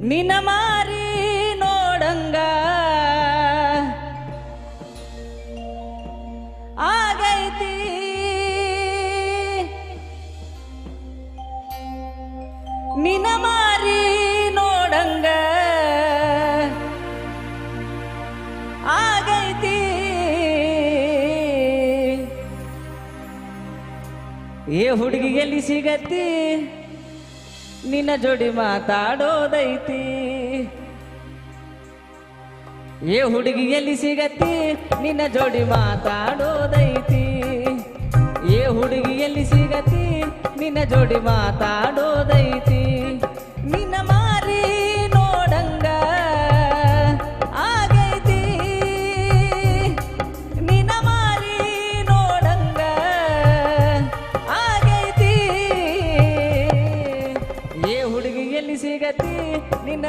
ನಿನ ಮಾರಿ ನೋಡಂಗ. ಆಗೈತಿ. ನಿನ ಮಾರಿ ನೋಡಂಗ. ಆಗೈತಿ. ಏ ಹುಡುಗಿ ಎಲ್ಲಿ ಸಿಗತ್ತಿ? ನಿನ್ನ ಜೋಡಿ ಮಾತಾಡೋದೈತಿ. ಏ ಹುಡುಗಿಯಲ್ಲಿ ಸಿಗತ್ತಿ, ನಿನ್ನ ಜೋಡಿ ಮಾತಾಡೋದೈತಿ. ಏ ಹುಡುಗಿಯಲ್ಲಿ ಸಿಗತ್ತಿ, ನಿನ್ನ ಜೋಡಿ ಮಾತಾಡೋದೈತಿ.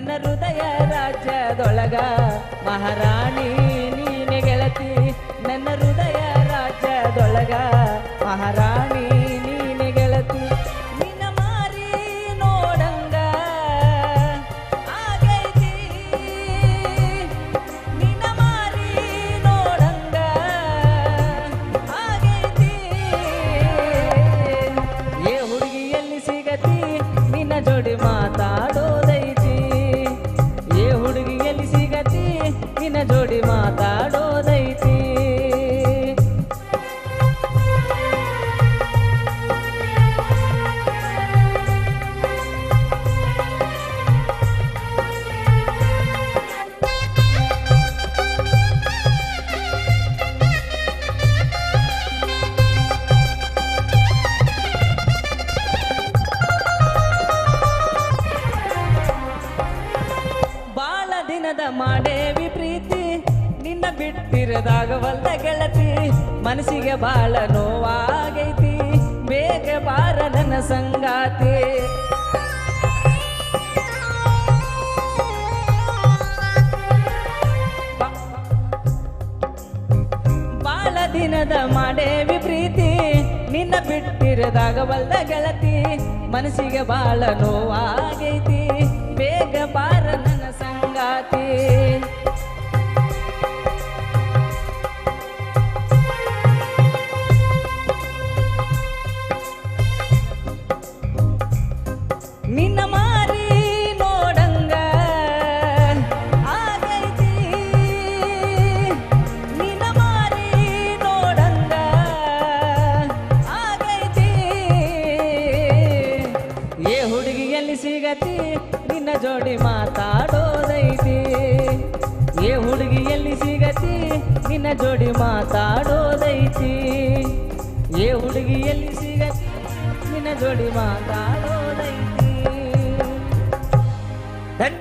ನನ್ನ ಹೃದಯ ರಾಜ್ಯದೊಳಗ ಮಹಾರಾಣಿ ನೀನೆ ಗೆಳತಿ. ನನ್ನ ಹೃದಯ ರಾಜ್ಯದೊಳಗ ಮಹಾರಾಣಿ ಮಾಡೇವಿ ಪ್ರೀತಿ ನಿನ್ನ ಬಿಟ್ಟಿರದಾಗವಲ್ದ ಗೆಳತಿ. ಮನಸ್ಸಿಗೆ ಬಾಳ ನೋವಾಗೈತಿ. ಬೇಗ ಬಾರ ನನ್ನ ಸಂಗಾತಿ. ಬಾಳ ದಿನದ ಮಾಡೇವಿ ಪ್ರೀತಿ ನಿನ್ನ ಬಿಟ್ಟಿರದಾಗವಲ್ದ ಗೆಳತಿ. ಮನಸ್ಸಿಗೆ ಬಾಳ ನೋವಾಗೈತಿ. ಬೇಗ ನನ್ನ ಸಂಗಾತಿ ನಿನ್ನ ಜೋಡಿ ಮಾತಾಡೋದೈತಿ ನಿನ್ನ ಜೋಡಿ ಮಾತಾಡೋದೈತಿ. ಏ ಹುಡುಗಿ ಎಲ್ಲಿ ಸಿಗತಿ ನಿನ್ನ ಜೋಡಿ ಮಾತಾಡೋದೈತಿ.